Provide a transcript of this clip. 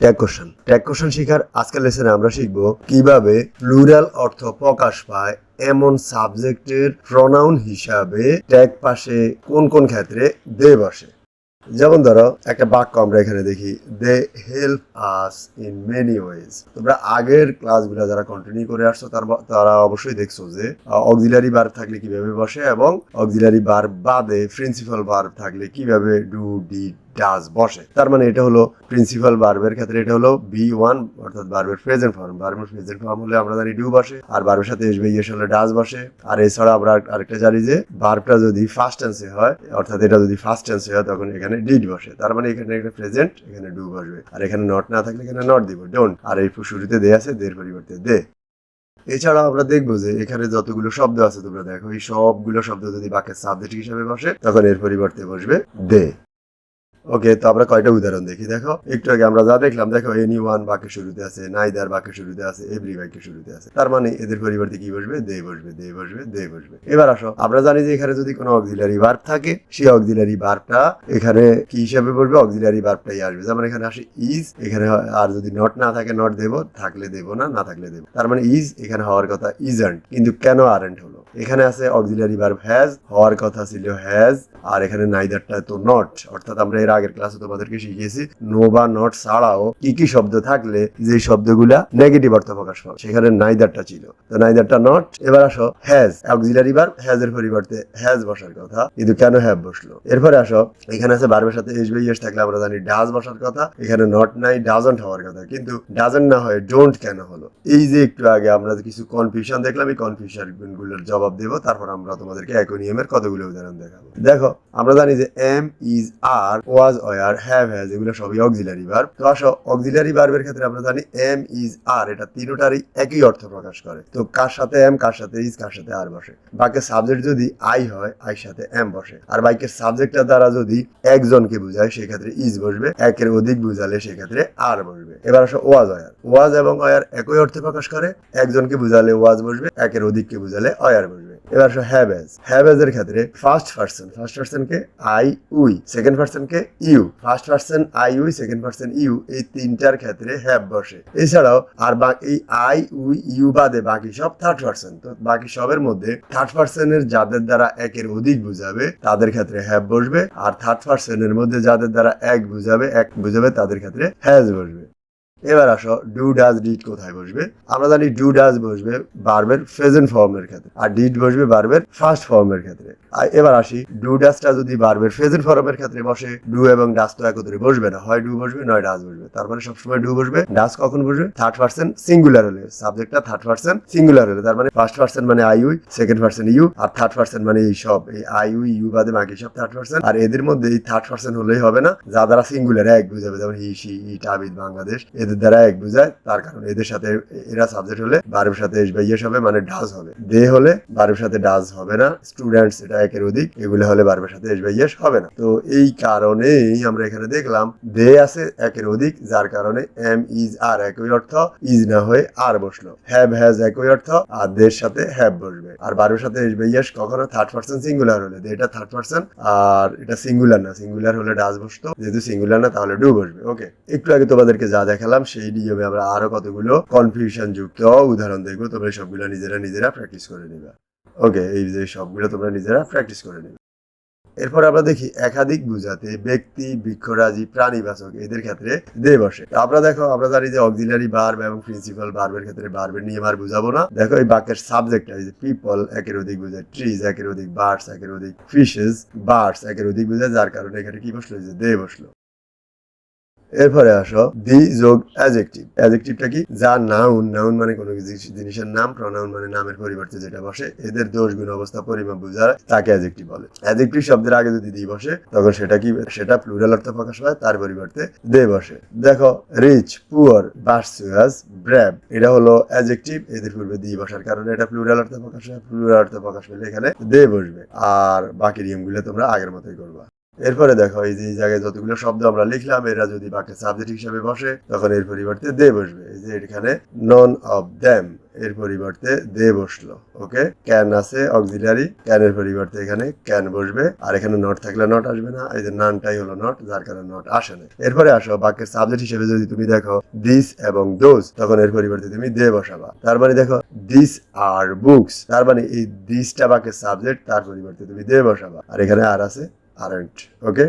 Tag question tag question শিখার আজকের লেসনে আমরা শিখব কীভাবে প্লুরাল অর্থ প্রকাশ পায় এমন সাবজেক্টের প্রনাউন হিসাবে ট্যাগ পাশে কোন কোন ক্ষেত্রে দে বসে। যেমন ধরো, একটা বাক্য আমরা এখানে দেখি they help us in many ways তোমরা আগের ক্লাসগুলো যারা কন্টিনিউ করে আসছো, তার অবশ্যই দেখছ যে অক্সিলারি বার থাকলে কীভাবে বসে এবং অক্সিলারি বার বাদে প্রিন্সিপাল বার থাকলে কীভাবে ডু ডি ডাজ বসে। তার মানে এটা হলো প্রিন্সিপাল বার্বের ক্ষেত্রে এটা হলো বি ওয়ান অর্থাৎ বার্বের প্রেজেন্ট ফর্ম বার্বের প্রেজেন্ট ফর্ম হলে আমরা জানি ডু বসে, আর বার্বের সাথে এসবে ইয়েস হলে ডাজ বসে। আর এছাড়া আমরা আরেকটা জানি যে বার্বটা যদি ফার্স্ট টেন্সে হয়, অর্থাৎ এটা যদি ফার্স্ট টেন্সে হয়, তখন এখানে ডিড বসে। তার মানে এখানে একটা প্রেজেন্ট এখানে ডু বসবে। আর এখানে নট না থাকলে এখানে নট দিব। ডোন্ট আর এই শুরুতে দে আছে, দের পরিবর্তে দে। এছাড়া আমরা দেখব যে এখানে যতগুলো শব্দ আছে, তোমরা দেখো, এই সবগুলো শব্দ যদি বাক্যের সাবজেক্ট হিসেবে বসে, তখন এর পরিবর্তে বসবে দে। ওকে তো আমরা কয়টা উদাহরণ দেখি? দেখো, একটু আগে আমরা যা দেখলাম, দেখো এনি ওয়ান বাক্যের শুরুতে আছে নাইদার বাক্যের শুরুতে আছে এভরি বাক্যের শুরুতে আছে। তার মানে এদের পরিবর্তে কি বসবে? দে বসবে দে বসবে দে বসবে। এবার আসো, আমরা জানি যে এখানে যদি কোনো অক্সিলারি ভার্ব থাকে, সেই অক্সিলারি ভার্বটা এখানে কি হিসাবে বসবে? অক্সিলারি ভার্বটাই আসবে। যেমন এখানে আসে ইজ এখানে আর যদি নট না থাকে নট দেবো, থাকলে দেবো না না থাকলে দেবো। তার মানে ইজ এখানে হওয়ার কথা ইজন্ট কিন্তু কেন আরেন্ট হলো? এখানে আছে অক্সিলারি ভার্ব হ্যাজ হওয়ার কথা ছিল হ্যাজ আর এখানে নাইদারটা তো নট অর্থাৎ আমরা এর আগের ক্লাসে তোমাদেরকে শিখিয়েছি নো বা নট ছাড়াও কি কি শব্দ থাকলে যে শব্দগুলা নেগেটিভ অর্থ প্রকাশ পাবে, সেখানে নাইদারটা ছিল। তো নাইদারটা নট এবার আসো হ্যাজ অক্সিলারি ভার্ব হ্যাজ এর পরিবর্তে হ্যাজ বসার কথা, কিন্তু কেন হ্যাভ বসল? এরপরে আসো, এখানে আছে ভার্বের সাথে এস বাই এস থাকলে আমরা জানি ডাজ বসার কথা, এখানে নট নাই ডাজন্ট হওয়ার কথা, কিন্তু ডাজন্ট না হয় ডোন্ট কেন হলো? এই যে একটু আগে আমরা কিছু কনফিউশন দেখলাম, এই কনফিউশনগুলোর জবাব দেবো, তারপর আমরা তোমাদেরকে একই নিয়মের কতগুলো উদাহরণ দেখাবো। দেখো, আমরা জানি যে am is are was were have has এগুলো সবই অক্সিলারি ভার্ব তো আসো অক্সিলারি ভার্বের ক্ষেত্রে আমরা জানি এম ইজ আর এটা তিনোটারই একই অর্থ প্রকাশ করে। তো কার সাথে এম কার সাথে ইজ কার সাথে আর বসে? বাক্যের সাবজেক্ট যদি আই হয় আই সাথে এম বসে। আর বাক্যের সাবজেক্টটা দ্বারা যদি একজনকে বোঝায়, সেক্ষেত্রে ইজ বসবে। একের অধিক বুঝালে সেক্ষেত্রে আর বসবে। এবার আসো ওয়াজ অয়ার ওয়াজ এবং অয়ার একই অর্থে প্রকাশ করে। একজনকে বুঝালে ওয়াজ বসবে, একের অধিককে বুঝালে অয়ার এবার আসো হ্যাভেজ। হ্যাভেজ এর ক্ষেত্রে ফার্স্ট পার্সন ফার্স্ট পার্সন কে I we second person K you first person I we second person you এই তিনটার ক্ষেত্রে হ্যাভ বসে। এছাড়াও আর বাকি আই উই ইউ বাদে বাকি সব থার্ড পার্সন তো বাকি সবের মধ্যে থার্ড পার্সনের যাদের দ্বারা একের অধিক বুঝাবে, তাদের ক্ষেত্রে হ্যাভ বসবে। আর থার্ড পার্সনের মধ্যে যাদের দ্বারা এক বুঝাবে এক বুঝাবে, তাদের ক্ষেত্রে হ্যাজ বসবে। এবার আসো ডু ডাজ ডিড কোথায় বসবে? আমরা জানি ডু ডাজ বসবে বার্বের প্রেজেন্ট ফর্মের ক্ষেত্রে, আর ডিড বসবে বার্বের ফার্স্ট ফর্মের ক্ষেত্রে। আর এবার আসি ডু ডাজটা যদি বার্বের প্রেজেন্ট ফর্মের ক্ষেত্রে বসে ডু এবং ডাজ তো একত্রে বসবে না, হয় ডু বসবে, নয় ডাজ বসবে। তার মানে সবসময় ডু বসবে ডাজ কখন বসবে? থার্ড পার্সন সিঙ্গুলার হলে সাবজেক্টটা থার্ড পার্সন সিঙ্গুলার হলে, তার মানে ফার্স্ট পার্সন মানে I you second person you R third person মানে এই সব, এই আই ইউ ইউ বাদে বাকি সব থার্ড পার্সন আর এদের মধ্যে এই থার্ড পার্সন হলেই হবে না, যা দ্বারা সিঙ্গুলার এক বুঝাবে যেমন he she it Abid, Bangladesh, এদের দ্বারা এক বুঝায়, তার কারণে এদের সাথে এরা সাবজেক্ট হলে বারের সাথে বা ইয়েস হবে মানে ডাজ হবে। দে হলে বারের সাথে ডাজ হবে না স্টুডেন্টস এটা একের অধিক, এগুলো হলে বারের সাথে এস বা ইয়েস হবে না। তো এই কারণেই আমরা এখানে দেখলাম দে আছে একের অধিক, যার কারণে এম ইজ আর একই অর্থ ইজ না হয়ে আর বসল। হ্যাভ হ্যাজ একই অর্থ, আর দের সাথে হ্যাভ বসবে। আর বারের সাথে এস বা ইয়েস কখনো থার্ড পার্সন সিঙ্গুলার হলে এটা থার্ড পার্সন আর এটা সিঙ্গুলার না সিঙ্গুলার হলে ডাজ বসতো, যেহেতু সিঙ্গুলার না, তাহলে ডু বসবে। ওকে একটু আগে তোমাদেরকে যা দেখালাম সেই নিয়মে আমরা আরও কতগুলো কনফিউশন যুক্ত উদাহরণ দেখব। তোমরা সবগুলো নিজেরা নিজেরা প্র্যাকটিস করে নিবে। ওকে এই যে সবগুলো তোমরা নিজেরা প্র্যাকটিস করে নিবে। এরপর আমরা দেখি একাধিক বুঝাতে ব্যক্তি, বৃক্ষরাজি, প্রাণীবাচক, এদের ক্ষেত্রে দে বসে। আমরা দেখো, আমরা জানি যে অক্সিলারি বার্ব এবং প্রিন্সিপাল বার্বের ক্ষেত্রে বার্বের নিয়ম আর বুঝাবো না। দেখো, এই বাক্যের সাবজেক্ট যে পিপল একের অধিক বোঝায় ট্রিজ একের অধিক বার্ডস একের অধিক ফিশেস বার্ডস একের অধিক বোঝায়, যার কারণে এখানে কি বসল? যে দে বসল। এরপরে আসো, দি যোগ অ্যাজেক্টিভ অ্যাজেক্টিভটা কি? যা নাউন নাউন মানে কোনো জিনিসের নাম প্রনাউন মানে নামের পরিবর্তে যেটা বসে, এদের দোষ, গুণ, অবস্থা, পরিমাপ বোঝায়, তাকে অ্যাজেক্টিভ বলে। অ্যাজেক্টিভ শব্দের আগে যদি দি বসে, তখন সেটা কি, সেটা প্লুরাল অর্থ প্রকাশ পায় তার পরিবর্তে দে বসে। দেখো রিচ পুয়ার বার্সুয়াস ব্র্যাব এটা হলো অ্যাজেক্টিভ এদের পূর্বে দি বসার কারণে এটা প্লুরাল অর্থ প্রকাশ হয় প্লুরাল অর্থ প্রকাশ পেলে এখানে দে বসবে। আর বাকি নিয়মগুলো তোমরা আগের মতোই করবা। এরপরে দেখো, এই যে এই জায়গায় যতগুলো শব্দ আমরা লিখলাম, এরা যদি বাক্যের সাবজেক্ট হিসাবে বসে, তখন এর পরিবর্তে দে বসবে। এই যে এখানে নন অফ দ্যাম এর পরিবর্তে দে বসল ওকে ক্যান আছে অক্সিলারি ক্যানের পরিবর্তে এখানে ক্যান বসবে, আর এখানে নট থাকলে নট আসবে না, এই যে নানটাই হলো নট যার কারণে নট আসে না। এরপরে আসো, বাক্যের সাবজেক্ট হিসেবে যদি তুমি দেখো দিস এবং দোজ তখন এর পরিবর্তে তুমি দে বসাবা। তার মানে দেখো দিস আর বুকস তার মানে এই দিসটা বাক্যের সাবজেক্ট তার পরিবর্তে তুমি দে বসাবা। আর এখানে আর আছে আরেন্ট ওকে